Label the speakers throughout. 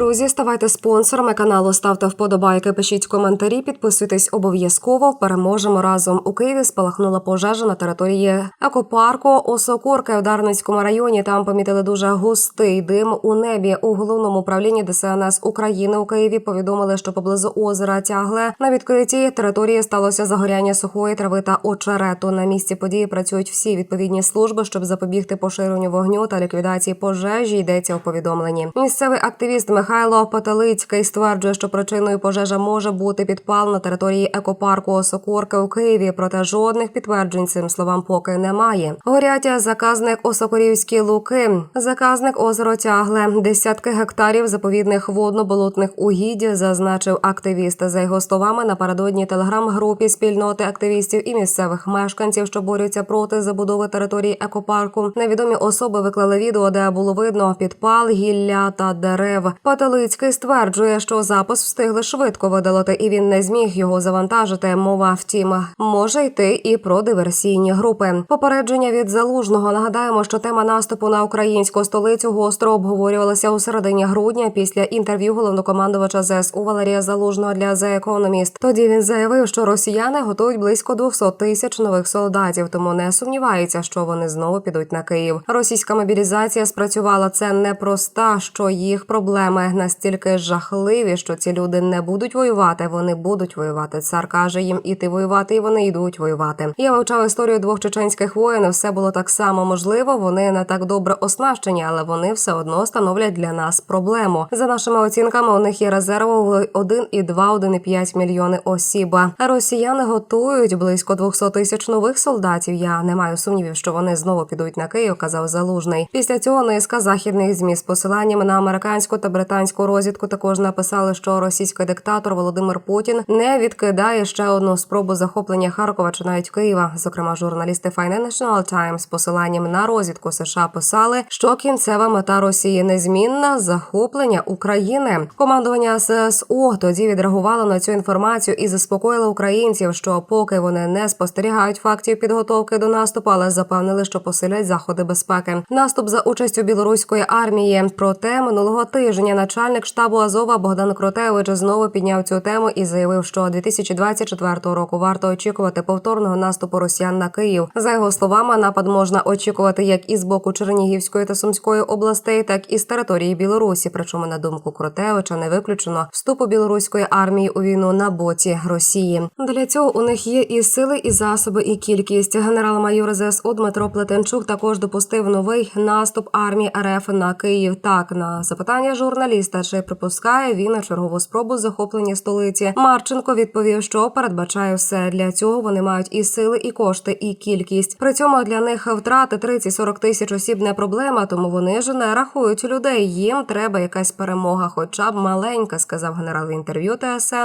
Speaker 1: Друзі, ставайте спонсорами каналу, ставте вподобайки, пишіть коментарі, підписуйтесь обов'язково. Переможемо разом. У Києві спалахнула пожежа на території екопарку Осокорки в Дарницькому районі. Там помітили дуже густий дим у небі. У головному управлінні ДСНС України у Києві повідомили, що поблизу озера тягле на відкритій території сталося загоряння сухої трави та очерету. На місці події працюють всі відповідні служби, щоб запобігти поширенню вогню та ліквідації пожежі. Йдеться у повідомленні. Місцевий активіст Михайло Паталицький стверджує, що причиною пожежа може бути підпал на території екопарку Осокорки у Києві. Проте жодних підтверджень цим словам поки немає. Горять заказник Осокорівські луки, заказник озеро тягле десятки гектарів заповідних водно-болотних угідь, зазначив активіст. За його словами, напередодні телеграм-групі спільноти активістів і місцевих мешканців, що борються проти забудови території екопарку. Невідомі особи виклали відео, де було видно підпал гілля та дерев. Паталицький стверджує, що запис встигли швидко видалити, і він не зміг його завантажити. Мова втім, може йти і про диверсійні групи. Попередження від залужного. Нагадаємо, що тема наступу на українську столицю гостро обговорювалася у середині грудня після інтерв'ю головнокомандувача ЗСУ Валерія Залужного для The Economist. Тоді він заявив, що росіяни готують близько 200 тисяч нових солдатів, тому не сумнівається, що вони знову підуть на Київ. Російська мобілізація спрацювала. Це непроста, що їх проблеми настільки жахливі, що ці люди не будуть воювати. Вони будуть воювати. Цар каже їм іти воювати, і вони йдуть воювати. Я вивчав історію двох чеченських воїн. Все було так само можливо. Вони не так добре оснащені, але вони все одно становлять для нас проблему. За нашими оцінками, у них є резерву в 1,2-1,5 мільйони осіб. Росіяни готують близько 200 тисяч нових солдатів. Я не маю сумнівів, що вони знову підуть на Київ. Казав Залужний. Після цього низка західних змі з посиланнями на американську та британську розвідку також написали, що російський диктатор Володимир Путін не відкидає ще одну спробу захоплення Харкова чи навіть Києва. Зокрема, журналісти Financial Times з посиланням на розвідку США писали, що кінцева мета Росії незмінна захоплення України. Командування ССО тоді відреагувало на цю інформацію і заспокоїло українців, що поки вони не спостерігають фактів підготовки до наступу, але запевнили, що посилять заходи безпеки. Наступ за участю білоруської армії. Проте минулого тижня начальник штабу Азова Богдан Кротевич знову підняв цю тему і заявив, що 2024 року варто очікувати повторного наступу росіян на Київ. За його словами, напад можна очікувати як із боку Чернігівської та Сумської областей, так і з території Білорусі. Причому на думку Кротевича не виключено вступу білоруської армії у війну на боці Росії. Для цього у них є і сили, і засоби, і кількість. Генерал-майор ЗСУ Дмитро Плетенчук також допустив новий наступ армії РФ на Київ. Так на запитання журналіста, чи припускає він на чергову спробу захоплення столиці. Марченко відповів, що передбачає все для цього. Вони мають і сили, і кошти, і кількість. При цьому для них втрати 30-40 тисяч осіб не проблема, тому вони ж не рахують людей. Їм треба якась перемога, хоча б маленька, сказав генерал в інтерв'ю ТСН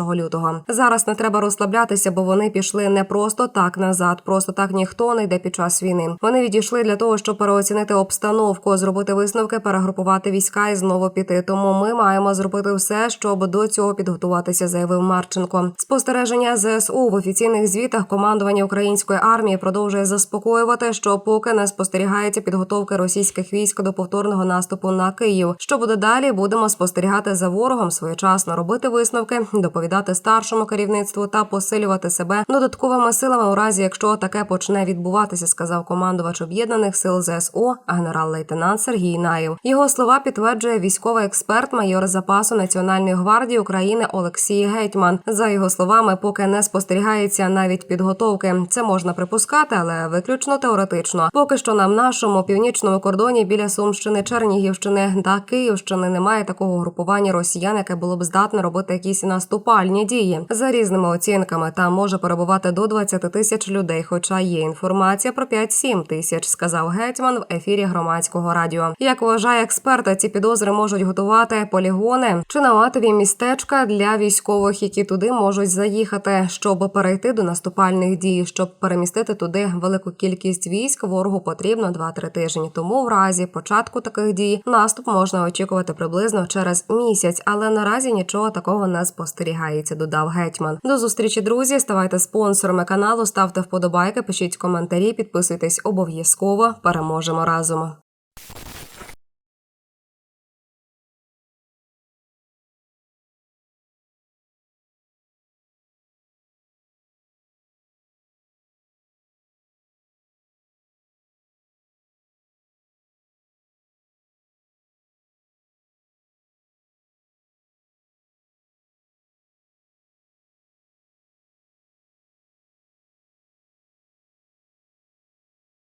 Speaker 1: 1 лютого. Зараз не треба розслаблятися, бо вони пішли не просто так назад. Просто так ніхто не йде під час війни. Вони відійшли для того, щоб переоцінити обстановку, зробити висновки, перегрупувати війська і знову піти. Тому ми маємо зробити все, щоб до цього підготуватися, заявив Марченко. Спостереження ЗСУ в офіційних звітах командування української армії продовжує заспокоювати, що поки не спостерігається підготовки російських військ до повторного наступу на Київ. Що буде далі? Будемо спостерігати за ворогом своєчасно робити висновки, доповідати старшому керівництву та посилювати себе додатковими силами у разі, якщо таке почне відбуватися, сказав командувач об'єднаних сил ЗСУ, генерал-лейтенант Сергій Наєв. Його слова підтверджує військовий експерт, майор запасу Національної гвардії України Олексій Гетьман. За його словами, поки не спостерігається навіть підготовки. Це можна припускати, але виключно теоретично. Поки що на нашому північному кордоні біля Сумщини, Чернігівщини та Київщини немає такого групування росіян, яке було б здатне робити якісь наступальні дії. За різними оцінками там може перебувати до 20 тисяч людей. Хоча є інформація про 5-7 тисяч, сказав гетьман в ефірі громадського радіо. Як вважає експерт, ці підозри можуть готувати полігони чи наметові містечка для військових, які туди можуть заїхати, щоб перейти до наступальних дій, щоб перемістити туди велику кількість військ. Ворогу потрібно 2-3 тижні. Тому в разі початку таких дій наступ можна очікувати приблизно через місяць, але наразі нічого такого не спостерігається. Додав гетьман. До зустрічі, друзі. Ставайте спонсорами каналу, ставте вподобайки, пишіть коментарі, підписуйтесь обов'язково. Переможемо разом.